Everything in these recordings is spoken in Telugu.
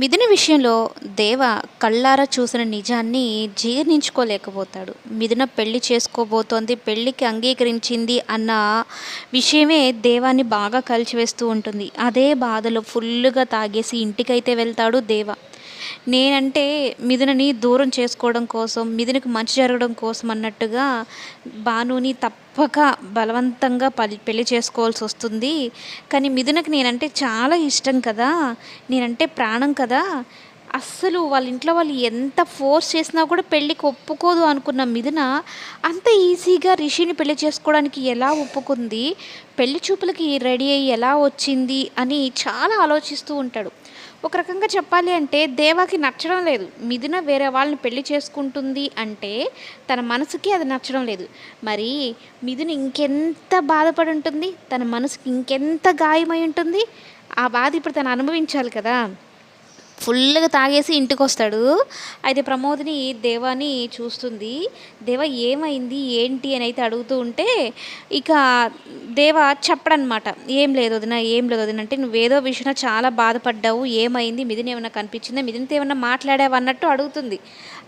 మిథుని విషయంలో దేవ కళ్ళారా చూసిన నిజాన్ని జీర్ణించుకోలేకపోతాడు. మిథున పెళ్ళి చేసుకోబోతోంది పెళ్ళికి అంగీకరించింది అన్న విషయమే దేవాన్ని బాగా కలిచివేస్తూ ఉంటుంది. అదే బాధలో ఫుల్గా తాగేసి ఇంటికైతే వెళ్తాడు దేవ. నేనంటే మిథునని దూరం చేసుకోవడం కోసం మిథునకి మంచి జరగడం కోసం అన్నట్టుగా భానుని తప్పక బలవంతంగా పెళ్ళి చేసుకోవాల్సి వస్తుంది. కానీ మిథునకి నేనంటే చాలా ఇష్టం కదా. నేనంటే ప్రాణం కదా. అస్సలు వాళ్ళ ఇంట్లో వాళ్ళు ఎంత ఫోర్స్ చేసినా కూడా పెళ్ళికి ఒప్పుకోదు అనుకున్న మిథున అంత ఈజీగా రిషిని పెళ్ళి చేసుకోవడానికి ఎలా ఒప్పుకుంది? పెళ్ళి చూపులకి రెడీ అయ్యి ఎలా వచ్చింది? అని చాలా ఆలోచిస్తూ ఉంటాడు. ఒక రకంగా చెప్పాలి అంటే దేవాకి నచ్చడం లేదు. మిథున వేరే వాళ్ళని పెళ్ళి చేసుకుంటుంది అంటే తన మనసుకి అది నచ్చడం లేదు. మరి మిథున ఇంకెంత బాధపడి ఉంటుంది? తన మనసుకి ఇంకెంత గాయమై ఉంటుంది? ఆ బాధ ఇప్పుడు తను అనుభవించాలి కదా. ఫుల్గా తాగేసి ఇంటికి వస్తాడు అయితే ప్రమోదిని దేవాని చూస్తుంది. దేవ ఏమైంది? ఏంటి? అని అయితే అడుగుతూ ఉంటే ఇక దేవ చెప్పడనమాట ఏం లేదు వదిన ఏం లేదు వదిన అంటే నువ్వేదో విషయంలో చాలా బాధపడ్డావు. ఏమైంది? మిదిన ఏమైనా కనిపించిందా? మిదినతో ఏమైనా మాట్లాడావు? అన్నట్టు అడుగుతుంది.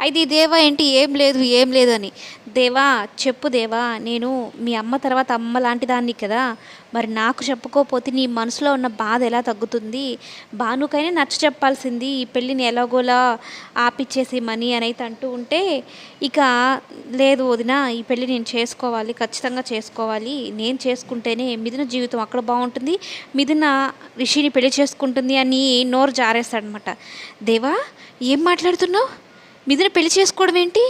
అయితే ఈ దేవ ఏంటి? ఏం లేదు ఏం లేదు అని. దేవా చెప్పు దేవా నేను మీ అమ్మ తర్వాత అమ్మ లాంటి దాన్ని కదా. మరి నాకు చెప్పుకోకపోతే నీ మనసులో ఉన్న బాధ ఎలా తగ్గుతుంది? భానుకైనా నచ్చ చెప్పాల్సింది. ఈ పెళ్ళిని ఎలాగోలా ఆపిచ్చేసి మనీ అని అయితే అంటూ ఉంటే ఇక లేదు వదిన ఈ పెళ్ళి నేను చేసుకోవాలి ఖచ్చితంగా చేసుకోవాలి. నేను చేసుకుంటేనే మిథున జీవితం అక్కడ బాగుంటుంది మిథున రిషిని పెళ్ళి చేసుకుంటుంది అని నోరు జారేస్తాడనమాట. దేవా ఏం మాట్లాడుతున్నావు? మిథున పెళ్ళి చేసుకోవడం ఏంటి?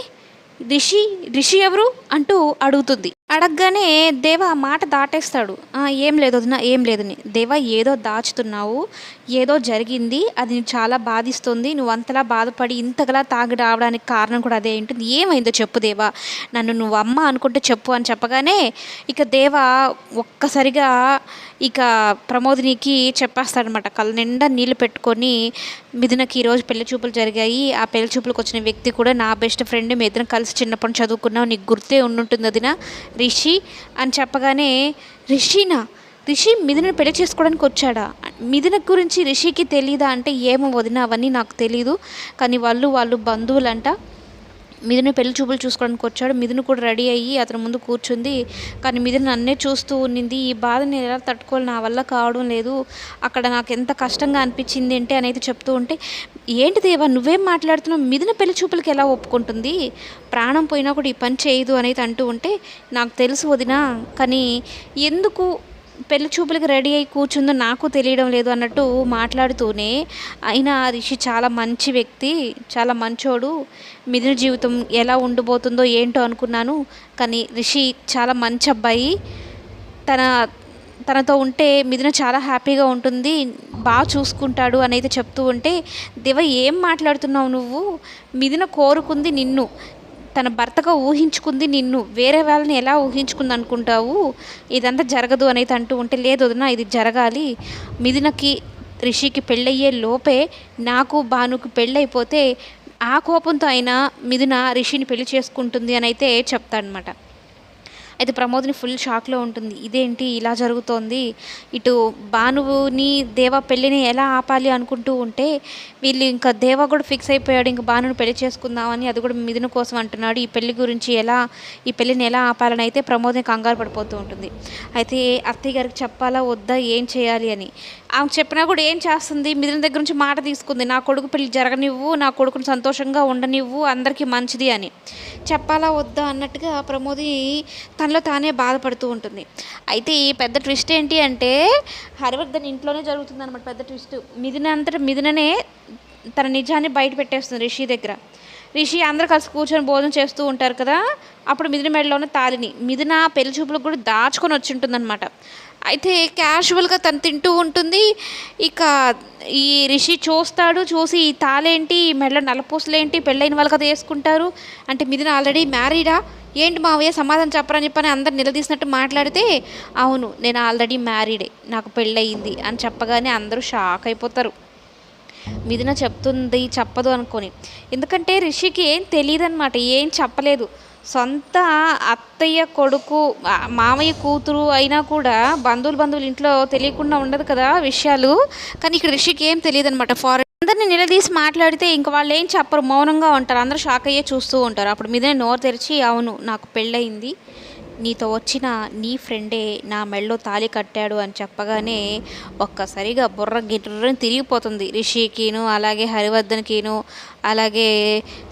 రిషి రిషి ఎవరు? అంటూ అడుగుతుంది. అడగగానే దేవ ఆ మాట దాటేస్తాడు. ఏం లేదు వదిన ఏం లేదని దేవ ఏదో దాచుతున్నావు ఏదో జరిగింది అది నీకు చాలా బాధిస్తుంది నువ్వు అంతలా బాధపడి ఇంతగా తాగి రావడానికి కారణం కూడా అదే ఉంటుంది ఏమైందో చెప్పు దేవా. నన్ను నువ్వు అమ్మ అనుకుంటే చెప్పు అని చెప్పగానే ఇక దేవ ఒక్కసారిగా ఇక ప్రమోదినికి చెప్పేస్తాడనమాట. కళ్ళ నిండా నీళ్ళు పెట్టుకొని మిథునకి ఈరోజు పెళ్ళి చూపులు జరిగాయి. ఆ పెళ్ళి చూపులకు వచ్చిన వ్యక్తి కూడా నా బెస్ట్ ఫ్రెండ్ మీ ఇద్దరం కలిసి చిన్నప్పటి చదువుకున్నావు నీకు గుర్తే ఉండుంటుంది అదినా రిషి అని చెప్పగానే రిషినా రిషి మిథునని పెళ్ళి చేసుకోవడానికి వచ్చాడా? మిథున గురించి రిషికి తెలీదా? అంటే ఏమో వదిన అవన్నీ నాకు తెలీదు. కానీ వాళ్ళు వాళ్ళు బంధువులంట. మిథుని పెళ్ళి చూపులు చూసుకోవడానికి వచ్చాడు. మిథును కూడా రెడీ అయ్యి అతని ముందు కూర్చుంది. కానీ మిథున నన్నే చూస్తూ ఉన్నింది ఈ బాధ నేను ఎలా తట్టుకోవాలి? నా వల్ల కావడం లేదు. అక్కడ నాకు ఎంత కష్టంగా అనిపించింది అంటే అనేది చెప్తూ ఉంటే ఏంటి దేవా నువ్వేం మాట్లాడుతున్నావు? మిథున పెళ్ళి చూపులకి ఎలా ఒప్పుకుంటుంది? ప్రాణం పోయినా కూడా ఈ పని చేయదు అనేది అంటూ ఉంటే నాకు తెలుసు వదినా కానీ ఎందుకు పెళ్ళి చూపులకు రెడీ అయి కూర్చుందో నాకు తెలియడం లేదు అన్నట్టు మాట్లాడుతూనే అయినా రిషి చాలా మంచి వ్యక్తి చాలా మంచోడు. మిథున జీవితం ఎలా ఉండబోతుందో ఏంటో అనుకున్నాను. కానీ రిషి చాలా మంచి అబ్బాయి. తన తనతో ఉంటే మిథున చాలా హ్యాపీగా ఉంటుంది. బాగా చూసుకుంటాడు అని అయితే చెప్తూ ఉంటే దివ ఏం మాట్లాడుతున్నావు నువ్వు? మిథున కోరుకుంది నిన్ను. తన భర్తగా ఊహించుకుంది నిన్ను వేరే వాళ్ళని ఎలా ఊహించుకుంది అనుకుంటావు ఇదంతా జరగదు అనేది అంటూ ఉంటే లేదు వదినా ఇది జరగాలి. మిథునకి రిషికి పెళ్ళయ్యే లోపే నాకు భానుకు పెళ్ళైపోతే ఆ కోపంతో అయినా మిథున రిషిని పెళ్ళి చేసుకుంటుంది అని అయితే చెప్తాడనమాట అయితే ప్రమోద్ని ఫుల్ షాక్లో ఉంటుంది. ఇదేంటి ఇలా జరుగుతోంది? ఇటు భానువుని దేవ పెళ్ళిని ఎలా ఆపాలి అనుకుంటూ ఉంటే వీళ్ళు ఇంకా దేవ కూడా ఫిక్స్ అయిపోయాడు ఇంకా భానుని పెళ్ళి చేసుకుందామని అది కూడా మిథున కోసం అంటున్నాడు. ఈ పెళ్ళి గురించి ఎలా ఈ పెళ్ళిని ఎలా ఆపాలని అయితే ప్రమోద్ని కంగారు పడిపోతూ ఉంటుంది. అయితే అత్తయ్య గారికి చెప్పాలా వద్దా ఏం చేయాలి అని. ఆమె చెప్పినా కూడా ఏం చేస్తుంది? మిథున దగ్గర నుంచి మాట తీసుకుంది. నా కొడుకు పెళ్ళి జరగనివ్వు నా కొడుకుని సంతోషంగా ఉండనివ్వు అందరికీ మంచిది అని. చెప్పాలా వద్దా అన్నట్టుగా ప్రమోది తనలో తానే బాధపడుతూ ఉంటుంది. అయితే ఈ పెద్ద ట్విస్ట్ ఏంటి అంటే హరివర్ధన్ ఇంట్లోనే జరుగుతుంది అనమాట పెద్ద ట్విస్ట్. మిథున అంతటా మిథుననే తన నిజాన్ని బయట పెట్టేస్తుంది రిషి దగ్గర. రిషి అందరు కలిసి కూర్చొని భోజనం చేస్తూ ఉంటారు కదా అప్పుడు మిథున మెడలోనే తాలిని మిథున పెళ్ళి చూపులకు కూడా దాచుకొని వచ్చి ఉంటుందన్నమాట. అయితే క్యాజువల్గా తను తింటూ ఉంటుంది. ఇక ఈ రిషి చూస్తాడు చూసి ఈ తాలేంటి ఈ మెడలో నలపూసలేంటి పెళ్ళైన వాళ్ళు కదా వేసుకుంటారు. అంటే మిథున ఆల్రెడీ మ్యారీడా ఏంటి మావయ్య సమాధానం చెప్పరని చెప్పని అందరు నిలదీసినట్టు మాట్లాడితే అవును నేను ఆల్రెడీ మ్యారీడే నాకు పెళ్ళయింది అని చెప్పగానే అందరూ షాక్ అయిపోతారు. మిథున చెప్తుంది చెప్పదు అనుకొని. ఎందుకంటే రిషికి ఏం తెలియదు అనమాట ఏం చెప్పలేదు. సొంత అత్తయ్య కొడుకు మామయ్య కూతురు అయినా కూడా బంధువులు బంధువులు ఇంట్లో తెలియకుండా ఉండదు కదా విషయాలు. కానీ ఇక్కడ రిషికి ఏం తెలియదు అనమాట ఫారెన్ అందరిని నిలదీసి మాట్లాడితే ఇంక వాళ్ళు ఏం చెప్పరు మౌనంగా ఉంటారు అందరూ షాక్ అయ్యే చూస్తూ ఉంటారు. అప్పుడు మీదనే నోరు తెరిచి అవును నాకు పెళ్ళయింది. నీతో వచ్చిన నీ ఫ్రెండే నా మెళ్ళో తాళి కట్టాడు అని చెప్పగానే ఒక్కసారిగా బుర్ర గిర్రని తిరిగిపోతుంది. రిషికిను అలాగే హరివర్ధన్కిను అలాగే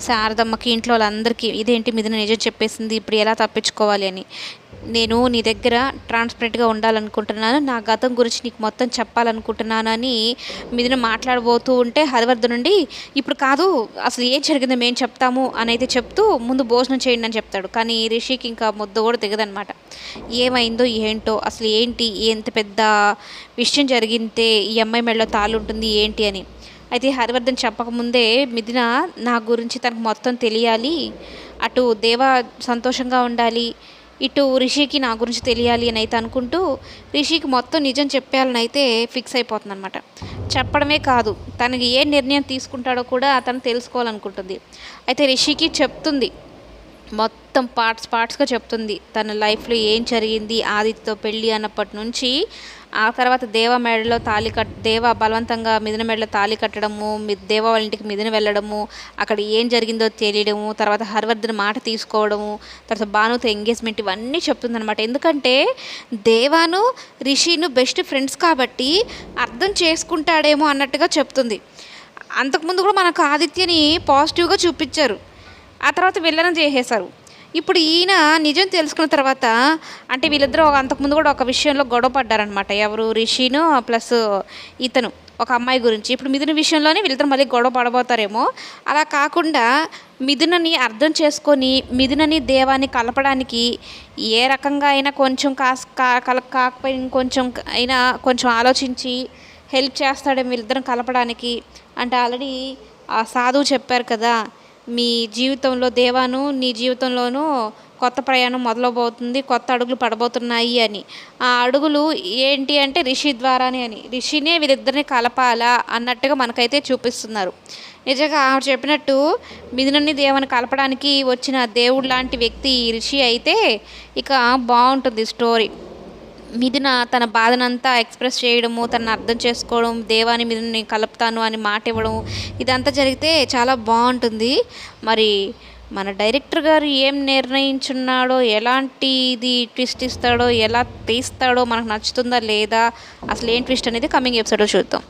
శారదమ్మకి ఇంట్లో వాళ్ళందరికీ. ఇదేంటి మీద నిజం చెప్పేసింది? ఇప్పుడు ఎలా తప్పించుకోవాలి అని. నేను నీ దగ్గర ట్రాన్స్పరెంట్గా ఉండాలనుకుంటున్నాను. నా గతం గురించి నీకు మొత్తం చెప్పాలనుకుంటున్నాను అని మీదిన మాట్లాడబోతూ ఉంటే హరివర్ధన్ నుండి ఇప్పుడు కాదు అసలు ఏం జరిగిందో మేము చెప్తాము అని అయితే చెప్తూ ముందు భోజనం చేయండి అని చెప్తాడు. కానీ రిషికి ఇంకా ముద్ద కూడా దిగదనమాట. ఏమైందో ఏంటో అసలు ఏంటి ఎంత పెద్ద విషయం జరిగితే ఈ అమ్మాయి మెడలో తాళ్ళు ఉంటుంది ఏంటి అని. అయితే హరివర్ధన్ చెప్పకముందే మిథున నా గురించి తనకు మొత్తం తెలియాలి. అటు దేవ సంతోషంగా ఉండాలి. ఇటు రిషికి నా గురించి తెలియాలి అని అయితే అనుకుంటూ రిషికి మొత్తం నిజం చెప్పాలని అయితే ఫిక్స్ అయిపోతుంది అనమాట చెప్పడమే కాదు తనకి ఏ నిర్ణయం తీసుకుంటాడో కూడా తను తెలుసుకోవాలనుకుంటుంది. అయితే రిషికి చెప్తుంది మొత్తం మొత్తం పార్ట్స్ పార్ట్స్గా చెప్తుంది. తన లైఫ్లో ఏం జరిగింది ఆదిత్యతో పెళ్ళి అన్నప్పటి నుంచి ఆ తర్వాత దేవ మెడలో తాళి కట్ దేవ బలవంతంగా మిదిన మెడలో తాళి కట్టడము దేవ వాళ్ళ ఇంటికి మిదిన వెళ్ళడము అక్కడ ఏం జరిగిందో తెలియడము తర్వాత హర్వర్ధన్ మాట తీసుకోవడము తర్వాత భానుతో ఎంగేజ్మెంట్ ఇవన్నీ చెప్తుందనమాట ఎందుకంటే దేవాను రిషిను బెస్ట్ ఫ్రెండ్స్ కాబట్టి అర్థం చేసుకుంటాడేమో అన్నట్టుగా చెప్తుంది. అంతకుముందు కూడా మనకు ఆదిత్యని పాజిటివ్గా చూపించారు. ఆ తర్వాత విల్లనం చేసేశారు. ఇప్పుడు ఈయన నిజం తెలుసుకున్న తర్వాత అంటే వీళ్ళిద్దరూ అంతకుముందు కూడా ఒక విషయంలో గొడవ పడ్డారనమాట ఎవరు? రిషిను ప్లస్ ఇతను ఒక అమ్మాయి గురించి. ఇప్పుడు మిథున విషయంలోనే వీళ్ళిద్దరు మళ్ళీ గొడవ పడబోతారేమో. అలా కాకుండా మిథునని అర్థం చేసుకొని మిథునని దేవాన్ని కలపడానికి ఏ రకంగా అయినా కొంచెం కాస్ కా- కల కాకపోయినా ఇంకొంచెం అయినా కొంచెం ఆలోచించి హెల్ప్ చేస్తాడేమో వీళ్ళిద్దరం కలపడానికి. అంటే ఆల్రెడీ ఆ సాధువు చెప్పారు కదా మీ జీవితంలో దేవాను నీ జీవితంలోనూ కొత్త ప్రయాణం మొదలవబోతుంది కొత్త అడుగులు పడబోతున్నాయి అని. ఆ అడుగులు ఏంటి అంటే రిషి ద్వారానే అని. రిషినే వీరిద్దరిని కలపాలా అన్నట్టుగా మనకైతే చూపిస్తున్నారు. నిజంగా ఆవిడ చెప్పినట్టు మిథునని దేవుని కలపడానికి వచ్చిన దేవుడు లాంటి వ్యక్తి రిషి అయితే ఇక బాగుంటుంది స్టోరీ మిథున తన బాధనంతా ఎక్స్ప్రెస్ చేయడము తనను అర్థం చేసుకోవడం దేవాని మీద నేను కలుపుతాను అని మాట ఇవ్వడం ఇదంతా జరిగితే చాలా బాగుంటుంది. మరి మన డైరెక్టర్ గారు ఏం నిర్ణయించున్నాడో ఎలాంటిది ట్విస్ట్ ఇస్తాడో ఎలా తీస్తాడో మనకు నచ్చుతుందా లేదా అసలు ఏం ట్విస్ట్ అనేది కమింగ్ ఎపిసోడ్లో చూద్దాం.